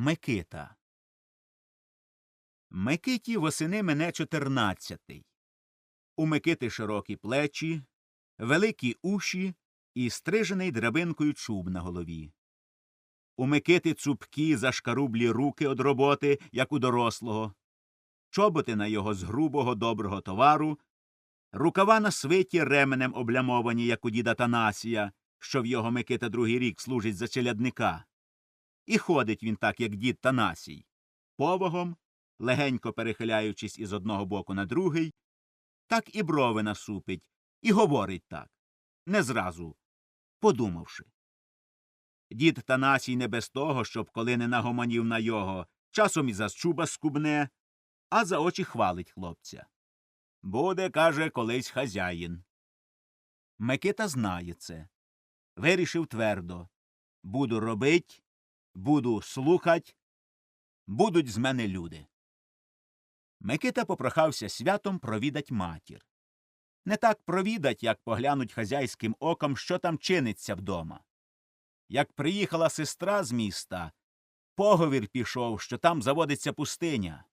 Микита. Микиті восени мене чотирнадцятий. У Микити широкі плечі, великі уші і стрижений драбинкою чуб на голові. У Микити цупкі зашкарублі руки од роботи, як у дорослого, чоботи на його з грубого доброго товару, рукава на свиті ременем облямовані, як у діда Танасія, що в його Микита другий рік служить за челядника. І ходить він так, як дід Танасій, повагом, легенько перехиляючись із одного боку на другий, так і брови насупить, і говорить так, не зразу, подумавши. Дід Танасій не без того, щоб коли не нагомонів на його, часом і за чуба скубне, а за очі хвалить хлопця. Буде, каже, колись хазяїн. Микита знає це. Вирішив твердо буду робить, буду слухать, будуть з мене люди. Микита попрохався святом провідать матір. Не так провідать, як поглянуть хазяйським оком, що там чиниться вдома. Як приїхала сестра з міста, поговір пішов, що там заводиться пустиня.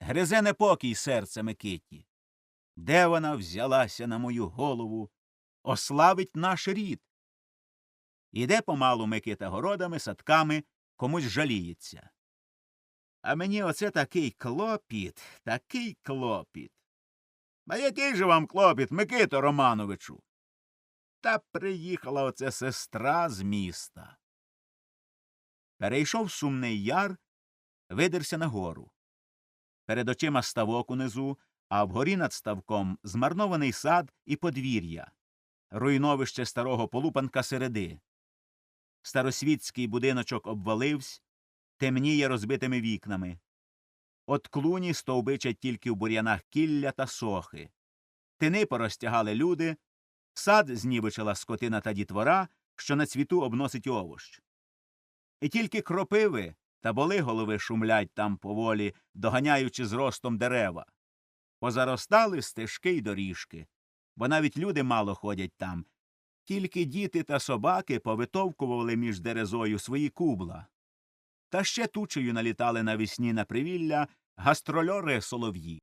Гризе непокій серце Микиті. Де вона взялася на мою голову? Ославить наш рід. Іде помалу Микита городами, садками, комусь жаліється. А мені оце такий клопіт, такий клопіт. А який же вам клопіт, Микито Романовичу? Та приїхала оце сестра з міста. Перейшов сумний яр, видерся на гору. Перед очима ставок унизу, а вгорі над ставком змарнований сад і подвір'я, руйновище старого полупанка середи. Старосвітський будиночок обвалився, темніє розбитими вікнами. От клуні стовбичать тільки в бур'янах кілля та сохи. Тини порозтягали люди, сад знівечила скотина та дітвора, що на цвіту обносить овощ. І тільки кропиви та боли голови шумлять там поволі, доганяючи зростом дерева. Позаростали стежки й доріжки, бо навіть люди мало ходять там. Тільки діти та собаки повитовкували між дерезою свої кубла. Та ще тучею налітали навесні на привілля гастрольори солов'ї.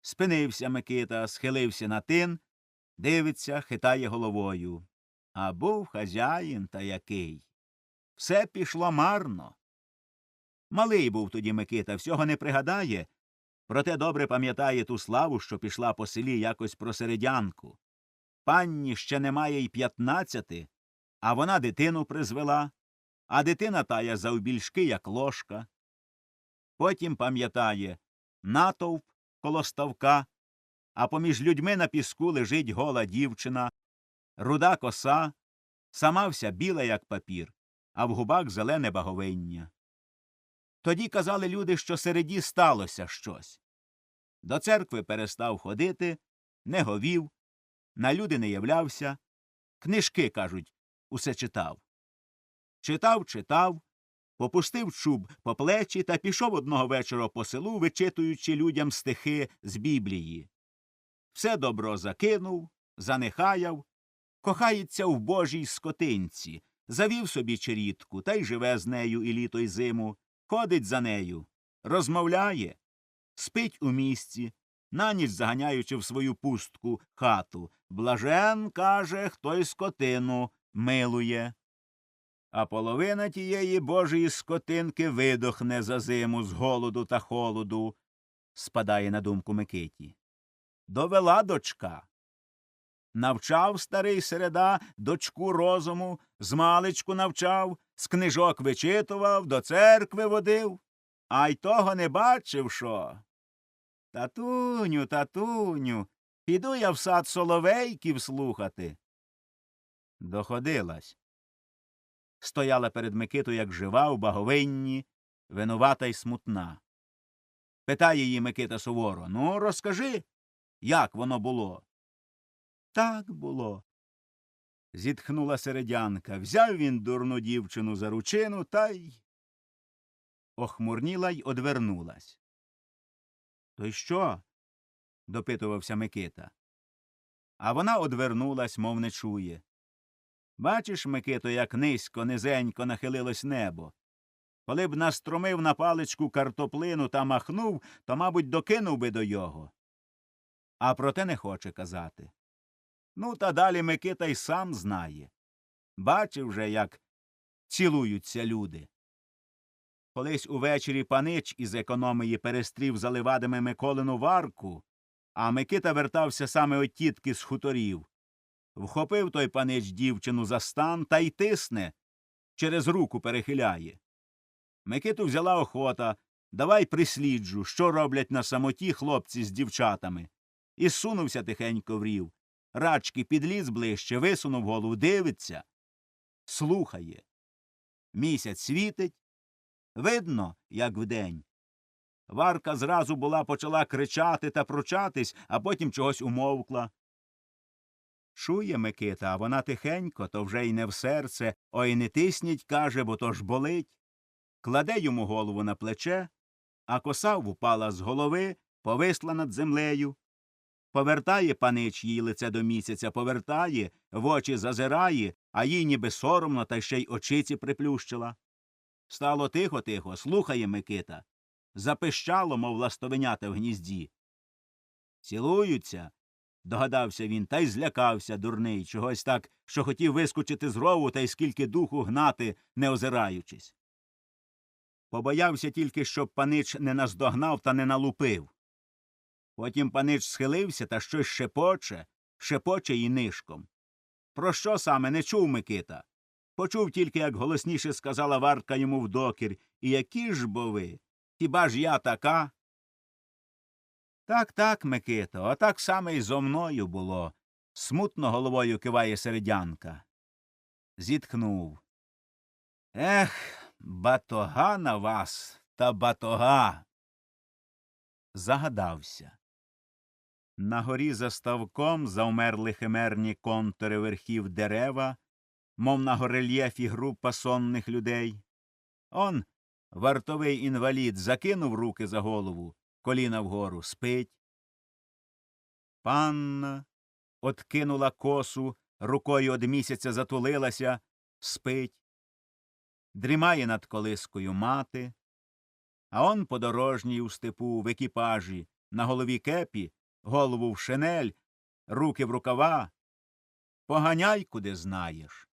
Спинився Микита, схилився на тин, дивиться, хитає головою. А був хазяїн та який. Все пішло марно. Малий був тоді Микита, всього не пригадає, проте добре пам'ятає ту славу, що пішла по селі якось про середянку. Панні ще немає й п'ятнадцяти, а вона дитину призвела, а дитина тая завбільшки, як ложка. Потім пам'ятає натовп коло ставка, а поміж людьми на піску лежить гола дівчина, руда коса, сама вся біла, як папір, а в губах зелене баговиння. Тоді казали люди, що середі сталося щось. До церкви перестав ходити, не говів, на люди не являвся, книжки, кажуть, усе читав. Читав, читав, попустив чуб по плечі та пішов одного вечора по селу, вичитуючи людям стихи з Біблії. Все добро закинув, занехаяв, кохається в божій скотинці, завів собі черідку та й живе з нею і літо й зиму, ходить за нею, розмовляє, спить у місці, на ніч заганяючи в свою пустку хату. Блажен, каже, хто й скотину милує. А половина тієї божої скотинки видохне за зиму з голоду та холоду, спадає на думку Микиті. Довела дочка. Навчав старий середа дочку розуму, змалечку навчав, з книжок вичитував, до церкви водив, а й того не бачив, що. Татуню, татуню, піду я в сад соловейків слухати. Доходилась. Стояла перед Микитою, як жива, в баговинні, винувата й смутна. Питає її Микита суворо Ну, розкажи, як воно було? Так було. Зітхнула середянка. Взяв він дурну дівчину за ручину та й. Охмурніла й одвернулась. То й що? допитувався Микита. А вона одвернулась, мов не чує. Бачиш, Микито, як низько, низенько нахилилось небо. Коли б настромив на паличку картоплину та махнув, то, мабуть, докинув би до його. А проте не хоче казати. Ну, та далі Микита й сам знає. Бачив же, як цілуються люди. Колись увечері панич із економії перестрів за левадами Миколину варку, а Микита вертався саме от тітки з хуторів. Вхопив той панич дівчину за стан та й тисне, через руку перехиляє. Микиту взяла охота, давай присліджу, що роблять на самоті хлопці з дівчатами. І сунувся тихенько в рів. Рачки підліз ближче, висунув голову, дивиться, слухає. Місяць світить, видно, як вдень. Варка зразу була почала кричати та пручатись, а потім чогось умовкла. Чує Микита, а вона тихенько, то вже й не в серце, ой не тисніть, каже, бо то ж болить. Кладе йому голову на плече, а коса впала з голови, повисла над землею. Повертає панич їй лице до місяця, повертає, в очі зазирає, а їй ніби соромно та ще й очиці приплющила. Стало тихо тихо, слухає Микита. Запищало, мов ластовенята в гнізді. Цілуються, догадався він, та й злякався, дурний, чогось так, що хотів вискочити з рову та й скільки духу гнати, не озираючись. Побоявся тільки, щоб панич не наздогнав та не налупив. Потім панич схилився та щось шепоче, шепоче й нишком. Про що саме не чув Микита? Почув тільки, як голосніше сказала Варка йому в докір, і які ж бо ви? Хіба ж я така? Так, так, Микито, отак саме й зо мною було. Смутно головою киває середянка. Зітхнув. Ех, батога на вас та батога. Загадався. На горі за ставком завмерли химерні контури верхів дерева, мов на горельєфі група сонних людей. Он вартовий інвалід закинув руки за голову, коліна вгору, спить. Панна откинула косу, рукою од місяця затулилася, спить. Дрімає над колискою мати. А он подорожній у степу в екіпажі, на голові кепі, голову в шинель, руки в рукава. Поганяй, куди знаєш.